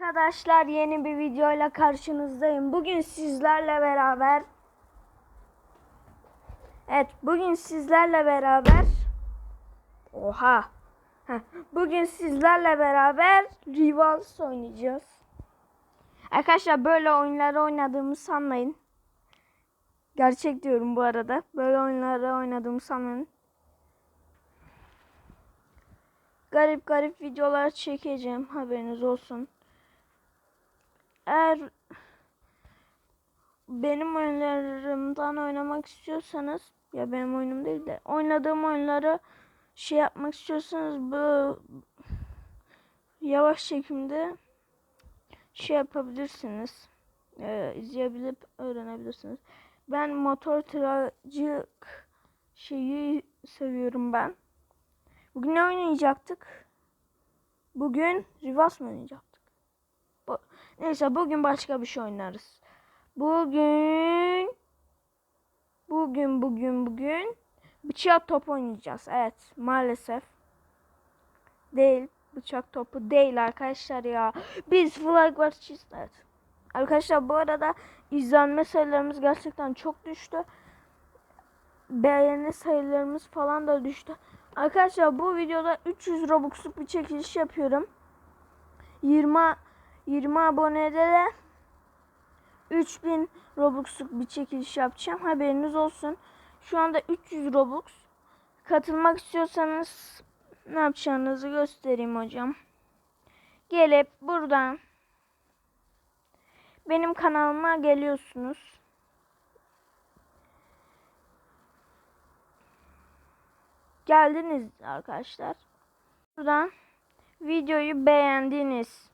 Arkadaşlar yeni bir videoyla karşınızdayım. Bugün sizlerle beraber Evet, bugün sizlerle beraber Oha. Heh, bugün sizlerle beraber Rivals oynayacağız. Arkadaşlar böyle oyunları oynadığımı sanmayın. Gerçek diyorum bu arada. Böyle oyunları oynadığımı sanmayın. Garip garip videolar çekeceğim. Haberiniz olsun. Eğer benim oyunlarımdan oynamak istiyorsanız ya benim oyunum değil de oynadığım oyunları şey yapmak istiyorsanız bu yavaş çekimde şey yapabilirsiniz. Ee, izleyebilip öğrenebilirsiniz. Ben motor tırcık şeyi seviyorum ben. Bugün ne oynayacaktık? Bugün Rivas mı oynayacaktık? Bu, neyse bugün başka bir şey oynarız. Bugün bugün bugün bugün bıçak top oynayacağız. Evet maalesef. Değil. Bıçak topu değil arkadaşlar ya. Biz Flag Wars evet. Arkadaşlar bu arada izlenme sayılarımız gerçekten çok düştü. Beğeni sayılarımız falan da düştü. Arkadaşlar bu videoda 300 Robux'luk bir çekiliş yapıyorum. 20 20 abonede de 3000 Robux'luk bir çekiliş yapacağım. Haberiniz olsun. Şu anda 300 Robux. Katılmak istiyorsanız ne yapacağınızı göstereyim hocam. Gelip buradan benim kanalıma geliyorsunuz. Geldiniz arkadaşlar. Buradan videoyu beğendiniz.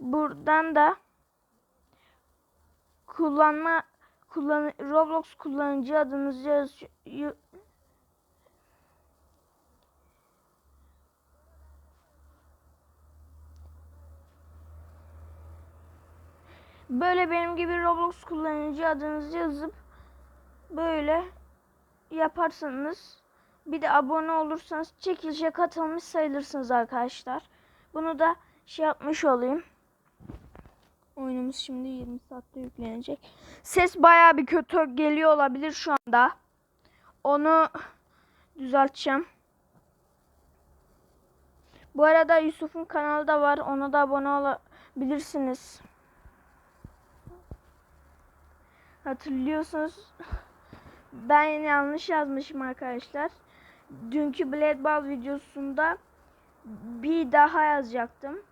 Buradan da kullanma kullan Roblox kullanıcı adınızı yaz Böyle benim gibi Roblox kullanıcı adınızı yazıp böyle yaparsanız bir de abone olursanız çekilişe katılmış sayılırsınız arkadaşlar. Bunu da şey yapmış olayım. Oyunumuz şimdi 20 saatte yüklenecek. Ses baya bir kötü geliyor olabilir şu anda. Onu düzelteceğim. Bu arada Yusuf'un kanalı da var. Ona da abone olabilirsiniz. Hatırlıyorsunuz. Ben yanlış yazmışım arkadaşlar. Dünkü Blade Ball videosunda bir daha yazacaktım.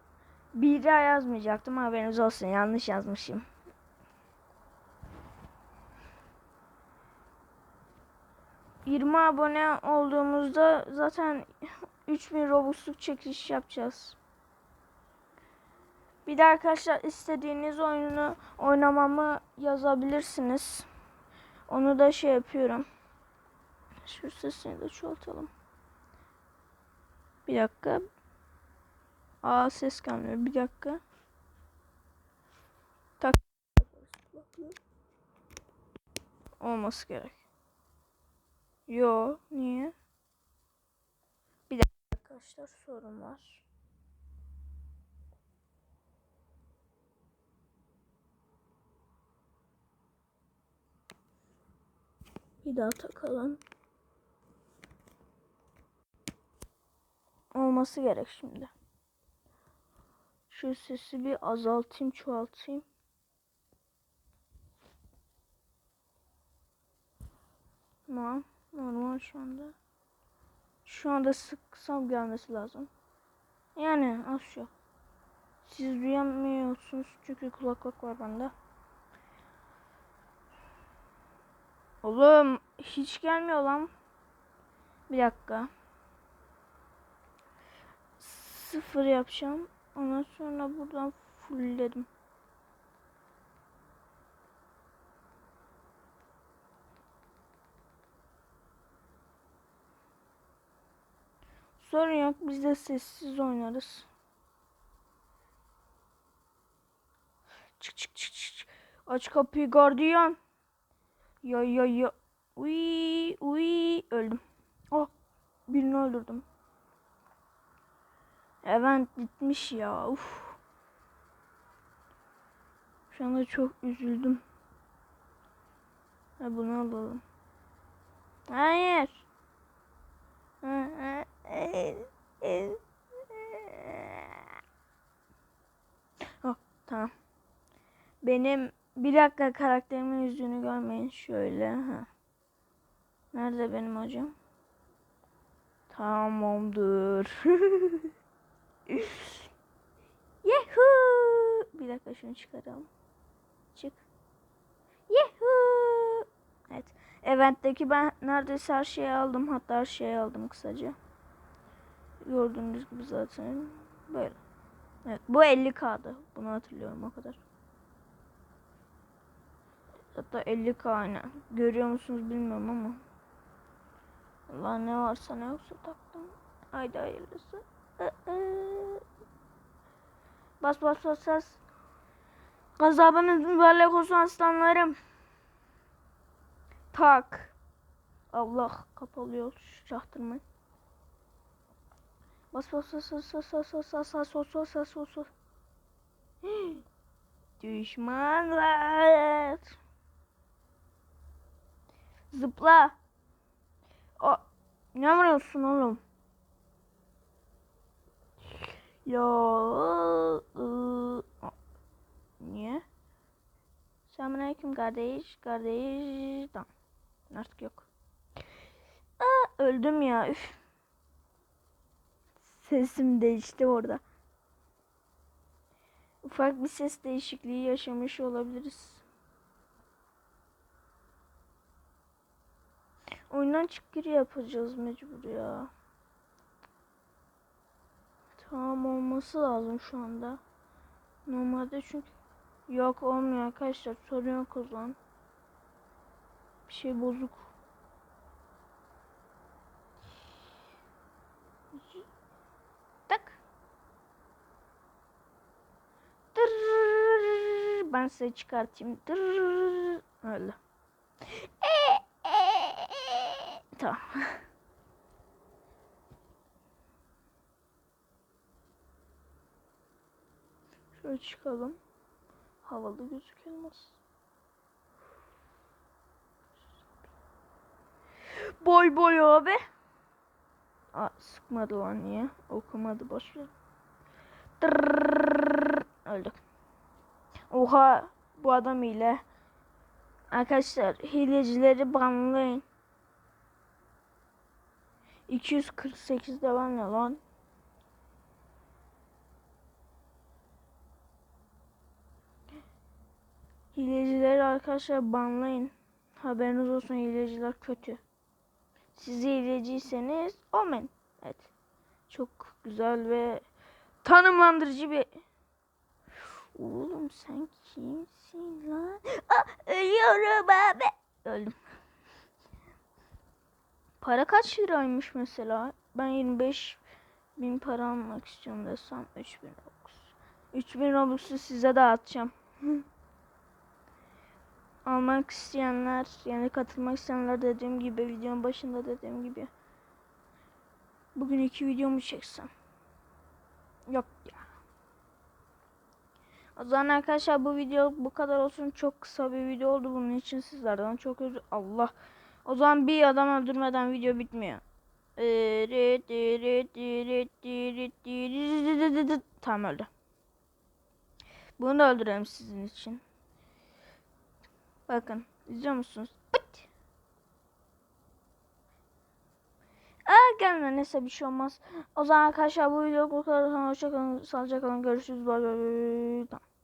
Bir daha yazmayacaktım. Haberiniz olsun. Yanlış yazmışım. ...20 abone olduğumuzda zaten 3000 Robux'luk çekiliş yapacağız. Bir de arkadaşlar istediğiniz oyunu oynamamı yazabilirsiniz. Onu da şey yapıyorum. Şu sesini de çoğaltalım. Bir dakika. Aa ses gelmiyor. Bir dakika. Tak. Olması gerek. Yo, niye? Bir dakika arkadaşlar sorun var. Bir daha takalım. Olması gerek şimdi. Şu sesi bir azaltayım, çoğaltayım. Tamam. Normal şu anda. Şu anda sıksam gelmesi lazım. Yani az şu. Siz duyamıyorsunuz çünkü kulaklık var bende. Oğlum hiç gelmiyor lan. Bir dakika. Sıfır yapacağım. Ondan sonra buradan fullledim. Sorun yok biz de sessiz oynarız. Çık çık çık çık. Aç kapıyı gardiyan. Ya ya ya. Uy uy öldüm. Oh birini öldürdüm. Event bitmiş ya. Uf. Şu anda çok üzüldüm. Ha bunu alalım. Hayır. Oh, tamam. Benim bir dakika karakterimin yüzünü görmeyin şöyle. Ha. Nerede benim hocam? Tamamdır. Yahoo! Bir dakika şunu çıkaralım. Çık. Yahoo! Evet. Eventteki ben neredeyse her şeyi aldım. Hatta her şeyi aldım kısaca. Gördüğünüz gibi zaten böyle. Evet bu 50k'dı. Bunu hatırlıyorum o kadar. Hatta 50k aynen. Görüyor musunuz bilmiyorum ama. Allah ne varsa ne yoksa taktım. Haydi hayırlısı. Iı. Bas bas bas bas. Gazabınız mübarek olsun aslanlarım. Tak. Allah kapalıyor çaktırmayın. Bas bas bas bas bas bas bas bas bas bas bas bas bas bas. Düşmanlar. Zıpla. O ne vuruyorsun oğlum? Ya ıı, niye? Selamünaleyküm kardeş, kardeş. Tamam. Artık yok. Aa, öldüm ya. Üf. Sesim değişti orada. Ufak bir ses değişikliği yaşamış olabiliriz. Oyundan çık yapacağız mecbur ya. Tamam olması lazım şu anda. Normalde çünkü yok olmuyor arkadaşlar sorun yok o zaman. Bir şey bozuk. Tak. Ben size çıkartayım. Dırrrr. Öyle. Tamam. Şöyle çıkalım. Havalı gözükülmez. Boy boy abi. Aa, sıkmadı lan niye? Okumadı boş ver. Öldük. Oha bu adam ile. Arkadaşlar hilecileri banlayın. 248 de ne lan? Hilecileri arkadaşlar banlayın. Haberiniz olsun hileciler kötü. Siz hileciyseniz olmayın. Evet. Çok güzel ve tanımlandırıcı bir Oğlum sen kimsin lan? Aa, ölüyorum abi. Öldüm. Para kaç liraymış mesela? Ben 25 bin para almak istiyorum desem 3000 Robux. 3000 Robux'u size dağıtacağım. almak isteyenler yani katılmak isteyenler dediğim gibi videonun başında dediğim gibi. Bugün iki videomu çeksem? Yok ya. O zaman arkadaşlar bu video bu kadar olsun. Çok kısa bir video oldu bunun için sizlerden çok özür Allah. O zaman bir adam öldürmeden video bitmiyor. Tamam öldü. Bunu da öldürelim sizin için. Bakın izliyor musunuz? Pıt. Aa gelme neyse bir şey olmaz. O zaman arkadaşlar bu video bu kadar. Hoşçakalın. Sağlıcakla. Görüşürüz. Bye bye. Tamam.